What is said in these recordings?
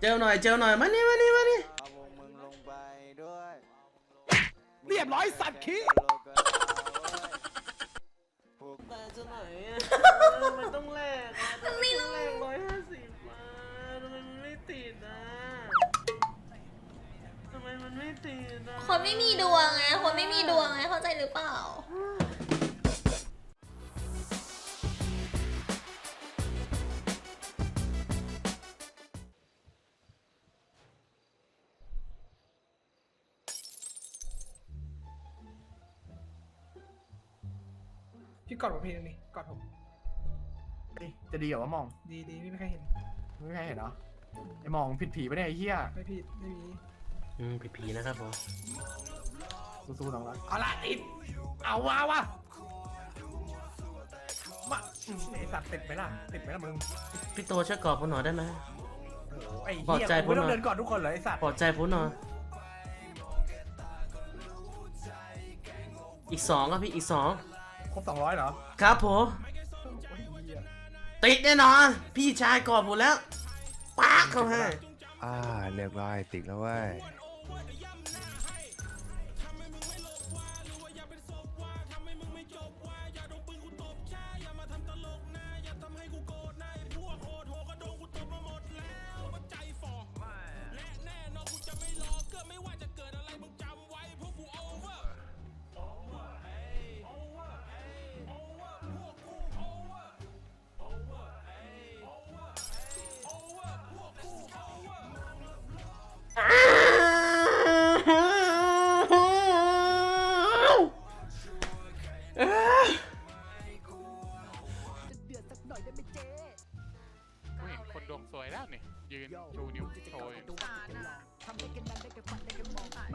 เจลหน่อยเจลหน่อยมานี่มานี่มานี่เอาวงมึงลงไปด้วยเรียบร้อยสัตว์ขี้พวกแต่จะไหนอะมันต้องแลกอะทำไมต้องแลกร้อยห้าสิบอะทำไมมันไม่ติดอะทำไมมันไม่ติดอะคนไม่มีดวงไงคนไม่มีดวงไงเข้าใจหรือเปล่า อดผมเพลงนึงนี่กอดผมเฮ้ยจะดีเหรอวะมองดีดีไม่มีใครเห็น ไม่มีใครเห็นเหรอไอ้มองผิดผีไปะเนี่ยไอ้เหี้ยไม่ผิดไม่มีอืมผีๆนะครับผมสู้ๆน้องรักเอาละติดเอาวาวะมาอืมไอสัตว์ติดไหมล่ะติดไหมล่ะมึงพี่โตช่วยกอดผมหน่อยได้ไหม โอ้โหไอ้ปลอบเหี้ยใจกูไม่ต้อผมหน่อยงเดินก่อนทุกคนเหรอไอสัตว์ปลอบใจผมหน่อยอีกสองครับพี่อีกสองค รบสองร้อยเหรอครับผมโอ้ยเหี้ยติดแน่นอน พี่ชายกอดผมแล้วปากเขาให้ อ่าเรียบร้อยติดแล้วเว้ย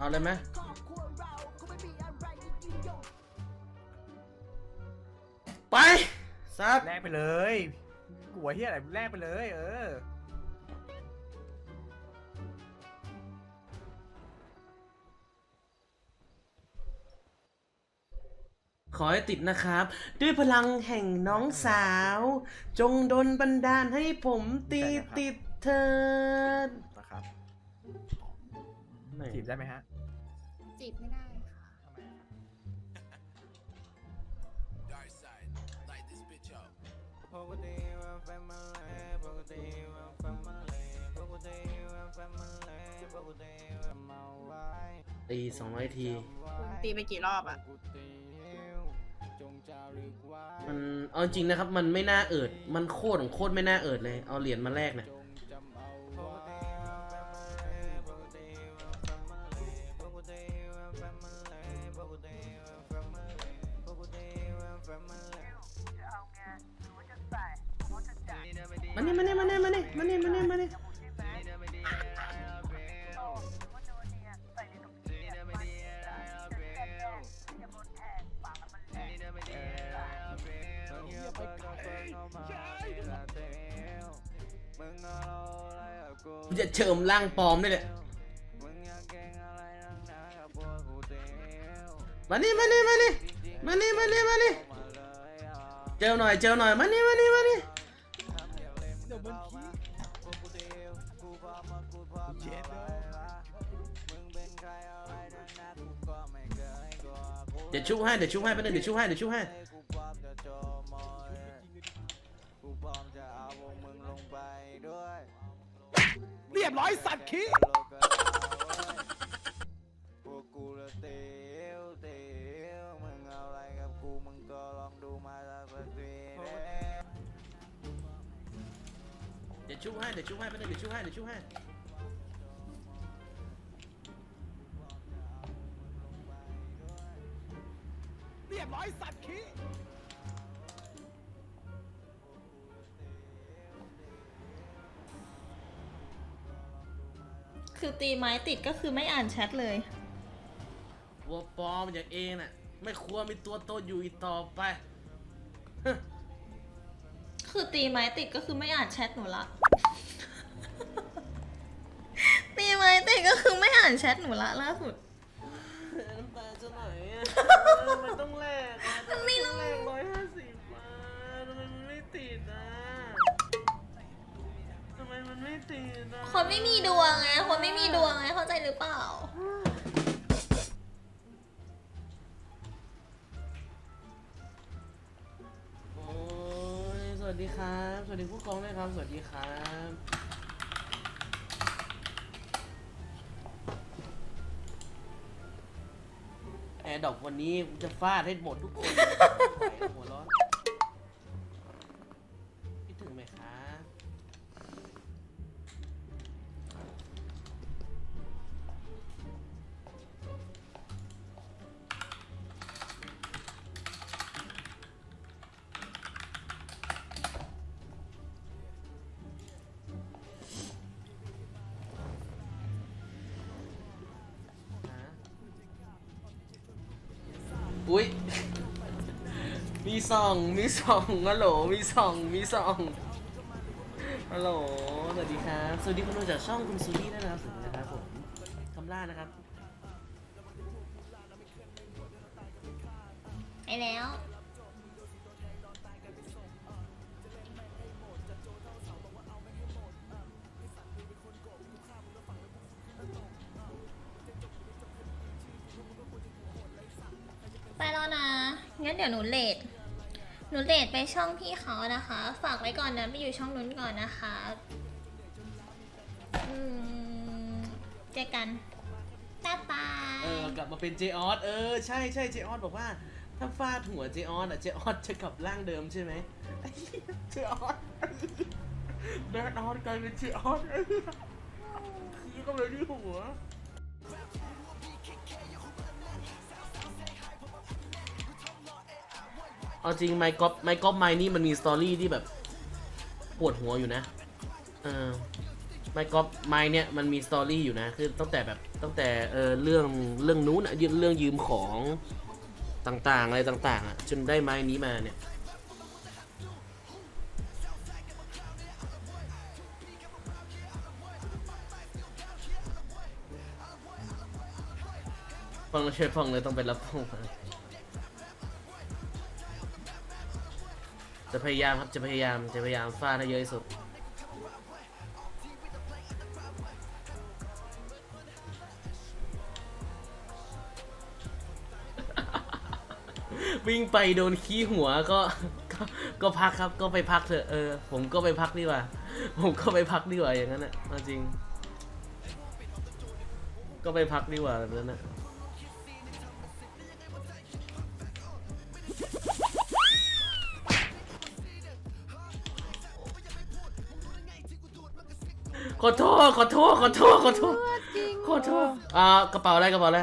เอาเลยไหมไปซัดแลกไปเลยกลัวเฮียอะไรแลกไปเลย เออ ขอให้ติดนะครับ ด้วยพลังแห่งน้องสาว จงดลบันดาลให้ผมตีติดเธอนะครับไหนจีบได้ไหมฮะ จีบไม่ได้ค่ะปกติว่าแฟนมาเลยปกติว่าแฟนมาเลยปกติว่าแฟนมาเลยปกติว่าเมาไว้ตีสองร้อยทีตีไปกี่รอบอะกูตีจงจารึกไว้มันเอาจริงนะครับ มันไม่น่าเอิด มันโคตรของโคตรไม่น่าเอิดเลย เอาเหรียญมาแลกเนี่ย จง มานี่มานี่มานี่มานี่มานี่มานี่มานี่กูจะเฉิมร่างปลอมด้วยเนี่ยมานี่มานี่มานี่มานี่มานี่มานี่เจลหน่อยเจลหน่อยมานี่มานี่มา เจ็ดเลยเดี๋ยวชุบให้เดี๋ยวชุบให้ไปบนึงเดี๋ยวชุบให้เดี๋ยวชุบให้เรียบร้อยสัตว์ขี้พวกกูละเตียวเตียวมึงเอาอะไรกับกูมึงก็ลองดูมาสักทีเด้เดี๋ยวชุบให้เดี๋ยวชุบให้ไปบนึงเดี๋ยวชุบให้เดี๋ยวชุบให้ ไม้ติดก็คือไม่อ่านแชทเลย วัวปลอมอย่างเองน่ะ ไม่ควรมีตัวตนอยู่อีกต่อไปคือตีไม้ติดก็คือไม่อ่านแชทหนูละ ตีไม้ติดก็คือไม่อ่านแชทหนูละล่าสุด น้ำตาจะไหลอะมันต้องแลกอะ มัน ไมมันไม่ติดอะคนไม่มีดวงไง คนไม่มีดวงไง เข้าใจหรือเปล่า โอ้ยสวัสดีครับ สวัสดีผู้กองด้วยครับ สวัสดีครับ แอร์ดอกวันนี้กูจะฟาดให้หมดทุกคนหัวร้อน อุ้ย มีสอง มีสองฮัลโหล มีสอง มีสองฮัลโหล สวัสดีครับ สวัสดีคุณดูจากช่องคุณซูนี่นะครับสวัสดีนะครับผมคำล่านะครับ ไปแล้ว งั้นเดี๋ยวหนูเลทหนูเลทไปช่องพี่เขานะคะ ฝากไว้ก่อนนะไปอยู่ช่องนู้นก่อนนะคะอืมเจอกันบ๊ายบาย เออกลับมาเป็นเจออสเออใช่ใช่เจออสบอกว่า ถ้าฟาดหัวเจออสอะเจออสจะกลับร่างเดิมใช่ไหมไอ้เหี้ยเจออสแดนอสกลายเป็นเจออสไอ้เหี้ยขี้ก็เลยที่หัว เอาจริงไมค์ก๊อปไมค์ก๊อปไมนี่มันมีสตอรี่ที่แบบปวดหัวอยู่นะ เออไมค์ก๊อปไมเนี่ยมันมีสตอรี่อยู่นะ คือตั้งแต่แบบตั้งแต่เออเรื่องเรื่องนู้นอะเรื่องยืมของต่างๆ อะไรต่างๆอะจนได้ไม้นี้มาเนี่ยฟังแล้วช่วยฟังเลยต้องไปรับฟัง จะพยายามครับ จะพยายาม จะพยายามฟาดให้เยอะที่สุด วิ่งไปโดนขี้หัวก็ก็ ก็พักครับ ก็ไปพักเถอะ เออ ผมก็ไปพักดีกว่า ผมก็ไปพักดีกว่าอย่างนั้นอะเอาจริง ก็ไปพักดีกว่าแบบนั้นอะ ขอโทษขอโทษขอโทษขอโทษขอโทษอ่ากระเป๋าอะไรกระเป๋าอะไร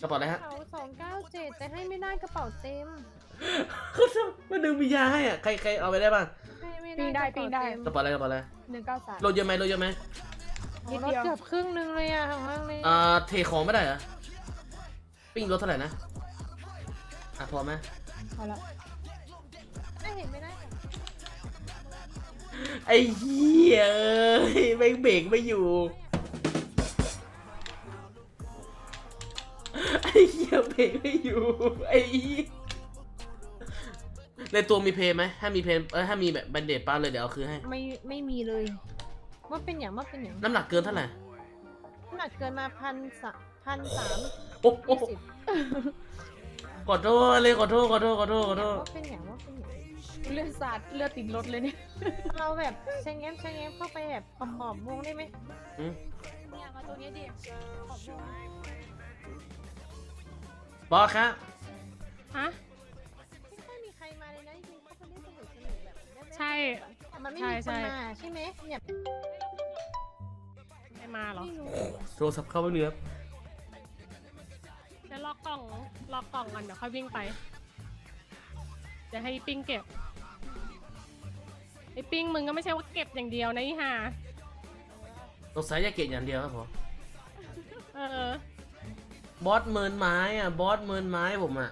กระเป๋าอะไรฮะเขาสองเก้าเจ็ดแต่ให้ไม่ได้กระเป๋าเต็มขอโทษมาดึงวิญญาให้อะใครใครเอาไปได้บ้างให้ไม่ปีนได้กระปีเป๋านได้เต็มกระเป๋าอะไรกระเป๋าอะไรหนึ่งเก้าสามโหลดเยอะไหมโหลดเยอะไหมนิดรถเดียวเกือบครึ่งนึงเลยอะข้างล่างเลยอ่าเทของไม่ได้เหรอปิ้งรถเท่าไหร่นะอะพอไหมพอละไม่เห็นไม่ได้ ไอ้เหี้ยเอ้ยแม่งเบรกไม่อยู่ ไอ้เหี้ยเบรกไม่อยู่ ไอ้เหี้ยในตัวมีเพลงไหมถ้ามีเพลงเออถ้ามีแบบบันเดตป้าเลยเดี๋ยวเอาคืนให้ ไม่ไม่มีเลยว่าเป็นอย่างว่าเป็นอย่างน้ำหนักเกินเท่าไหร่น้ำหนักเกินมาพันสามพันสามโอ้โหยี่สิบขอโทษเลยขอโทษขอโทษขอโทษขอโทษว่าเป็นอย่างว่าเป็นอย่าง เลือดสาดเลือดติดรถเลยเนี่ยเราแบบชะแงมชะแงมเข้าไปแบบขอบขอบวงได้ไหมอืมเนี่ยมาตัวนี้ดิขอบวงบอสครับฮะไม่ค่อยมีใครมาเลยนะจริงๆเขาจะเล่นสนุกสนุกแบบได้ไหมใช่ แต่มันไม่ใช่มีคใช่นมาใช่ไหมเนี่ยไม่มาเหรอไม่รู้โทรศัพท์เข้าไม่เนื้อเดี๋ยวล็อกกล่องล็อกกล่องก่อนเดี๋ยวค่อยวิ่งไป เดี๋ยวให้ปิ้งเก็บไอ้ปิ้งมึงก็ไม่ใช่ว่าเก็บอย่างเดียวนะอีห่าสงสัยจะเก่งอย่างเดียวครับผม เออ บอสเมินไม้อะ บอสเมินไม้ผมอะ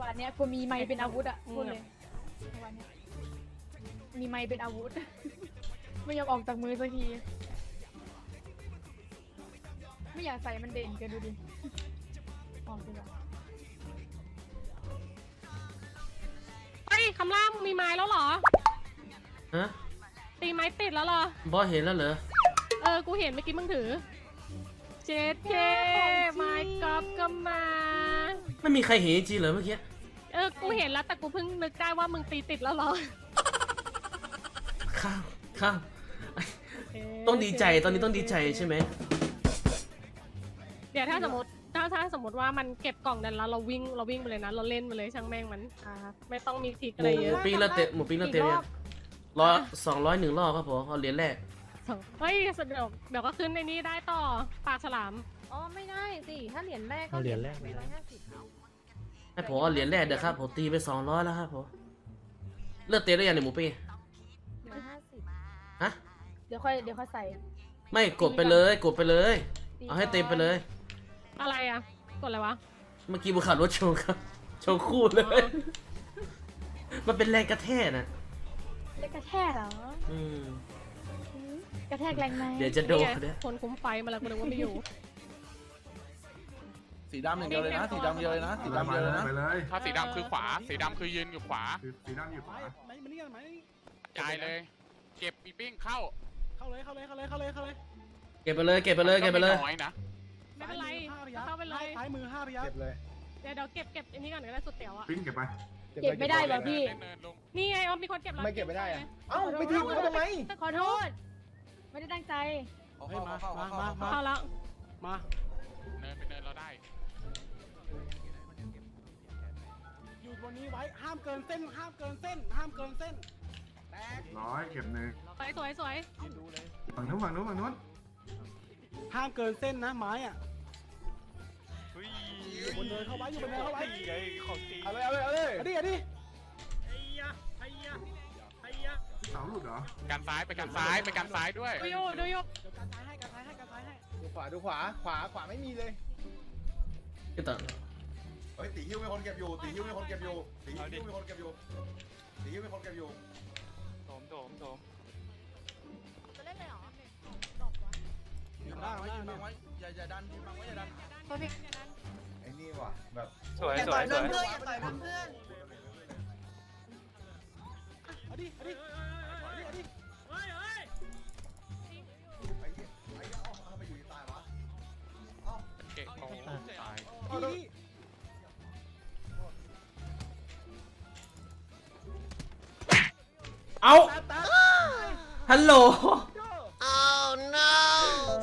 วันเนี้ยกูมีไม้เป็นอาวุธอะพูดเลยวันเนี้ยมีไม้เป็นอาวุธ ไม่ยอมออกจากมือสักที ไม่อยากใส่มันเด่นเกันดูดิออกดีกว่าเฮ้ยคำล่ามงมีไม้แล้วเหรอ ฮะตีไม้ติดแล้วเหรอ บอสเห็นแล้วเหรอ เออ กูเห็นเมื่อกี้มึงถือ เจ็ดเคไม้กอล์ฟก็มา ไม่มีใครเห็นจริงๆเหรอเมื่อกี้เออ กูเห็นแล้วแต่กูเพิ่งนึกได้ว่ามึงตีติดแล้วเหรอข้ามข้ามเอ๊ะต้องดีใจตอนนี้ต้องดีใจใช่ไหมเดี๋ยวถ้าสมมติถ้าถ้าสมมติว่ามันเก็บกล่องนั้นแล้วเราวิ่งเราวิ่งไปเลยนะเราเล่นไปเลยช่างแม่งมันอ่าครับไม่ต้องมีทริกหอะไรมูเยหมูอะปิ้งแล้วเตะหมูปิ้งแล้วเตะเนี่ยร้อยสองร้อยหนึ่งรอบครับผมเอาเหรียญแรกเฮ้ยเดี๋ยวเดี๋ยวก็ขึ้นในนี้ได้ต่อปลาฉลามอ๋อไม่ได้สิถ้าเหรียญแรกก็เหรียญแรกไป ร้อยห้าสิบ ให้ผมเอาเหรียญแรกเดี๋ยวครับผมตีไปสองร้อยแล้วครับผมเลือกเตะได้ยังเนี่ยหมูปิ้งร้อยห้าสิบฮะ เดี๋ยวค่อยเดี๋ยวค่อยใส่ไม่กดไปเลยกดไปเลย เอาให้เต็มไปเลย อะไรอะ กดอะไรวะ เมื่อกี้บุคขับรถโชว์ครับโชว์คู่เลย มันเป็นแรงกระแทกนะเล็กกระแทกเหรออืมอืมกระแทกแรงไหมเดี๋ยวจะโดนนี่ไงเนี่ยคนคุ้มไฟมาแล้วกูนึกว่าไม่อยู่ สีดำอย่างเดียวเลยนะ สีดำเดียวเลยนะ สีดำเดียวเลยนะ ไปเลยถ้าสีดำคือขวา สีดำคือยืนอยู่ขวาสีสีดำอยู่ขวาจ่ายเลย เก็บปีปิ้งเข้าเก็บไปเลย เก็บไปเลย เก็บไปเลยม่น้อยนะไม่เป็นไรเข้าไปเลยซ้ายมือห้าระยะเก็บเลยเดี๋ยวเดี๋ยวเก็บเก็บอันนี้ก่อนก็ได้สุดเตี๋ยวอะปิ้งเก็บไปเก็บไม่ได้หรอพี่เล่นเนินลงนี่ไงอ๋อมีคนเก็บแล้วไม่เก็บไม่ได้อะเอ้าไปทิ้งเขาทำไมขอโทษ ไม่ได้ตั้งใจเฮ้ยมา มา มา มาเอาแล้วมา นนี้ไว้ห้ามเกินเส้น ห้ามเกินเส้น ห้ามเกินเส้นแตกร้อยเก็บหนึ่งสวยสวยสวยดูเลยฝั่งนู้นฝั่งนู้นฝั่งนู้นห้ามเกินเส้นนะไม้อะบนเดินเข้าไว้อยู่บนเดินเข้าไว้เอาเลยเอาเลยเอาเลยเอาดิเอาดิเสาหลุดเหรอการซ้ายไปการซ้ายไปการซ้ายด้วยดูอยู่ดูอยู่เดี๋ยวการซ้ายให้การซ้ายให้การซ้ายให้ดูขวาดูขวาขวาขวาไม่มีเลยพี่ต่อ เฮ้ยตีฮิ้วมีคนเก็บอยู่ตีฮิ้วมีคนเก็บอยู่ตีฮิ้วมีคนเก็บอยู่ตีฮิ้วมีคนเก็บอยู่โถมโถมโถมจะเล่นเลยเหรอยืนล่างไว้ยืนบัล่างงไว้ไว้อย่าอย่าดันยืนบังไว้อย่าดันพอพี่ไอ้นี่ว่ะแบบสวยสวยสวยเพื่อนอย่าต่อยเพื่อนเอาดิเอาดิ เอาฮัลโหล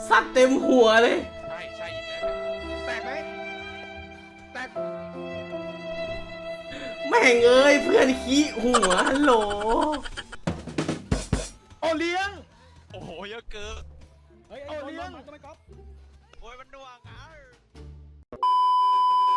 สัตว์เต็มหัวเลย ใช่ใช่อีกแล้วแตกไหมแตกแม่งเอ้ยเพื่อนขี้หัวฮัลโหล โอเลี้ยง โอ้โหเยอะเกินเฮ้ยไอ้โอเลี้ยงทำไมก๊อฟโอ้ยมันหน่วงอะ